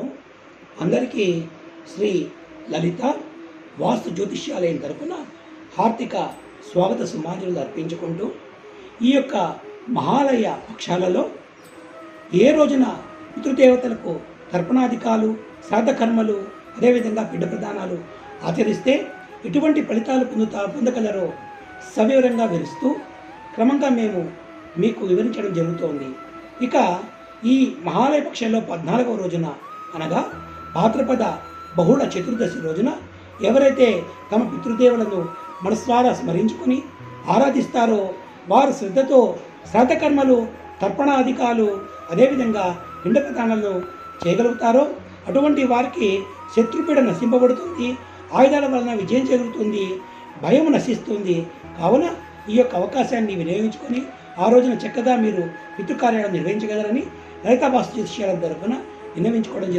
నమస్కారం అందరికీ శ్రీ లలిత వాస్తు జ్యోతిష్యాలయం తరపున హార్దిక స్వాగత సుమాజులు అర్పించుకుంటూ ఈ యొక్క మహాలయ పక్షాలలో ఏ రోజున పితృదేవతలకు తర్పణాధికాలు శ్రాద్ధకర్మలు అదేవిధంగా బిడ్డ ప్రదానాలు ఆచరిస్తే ఎటువంటి ఫలితాలు పొందుతా పొందగలరో సవివరంగా వివరిస్తూ క్రమంగా మేము మీకు వివరించడం జరుగుతోంది. ఇక ఈ మహాలయ పక్షంలో పద్నాలుగవ రోజున అనగా భాద్రపద బహుళ చతుర్దశి రోజున ఎవరైతే తమ పితృదేవులను మనస్వారా స్మరించుకొని ఆరాధిస్తారో వారు శ్రద్ధతో శ్రాతకర్మలు తర్పణాధికాలు అదేవిధంగా పిండ చేయగలుగుతారో అటువంటి వారికి శత్రుపీడ నశింపబడుతుంది ఆయుధాల వలన విజయం జరుగుతుంది భయం నశిస్తుంది. కావున ఈ యొక్క అవకాశాన్ని వినియోగించుకొని ఆ రోజున చక్కగా మీరు పితృకార్యాలను నిర్వహించగలరని లలితా వాస్తు జ్యోతిష్యాల తరపున విన్నవించుకోవడం జరుగుతుంది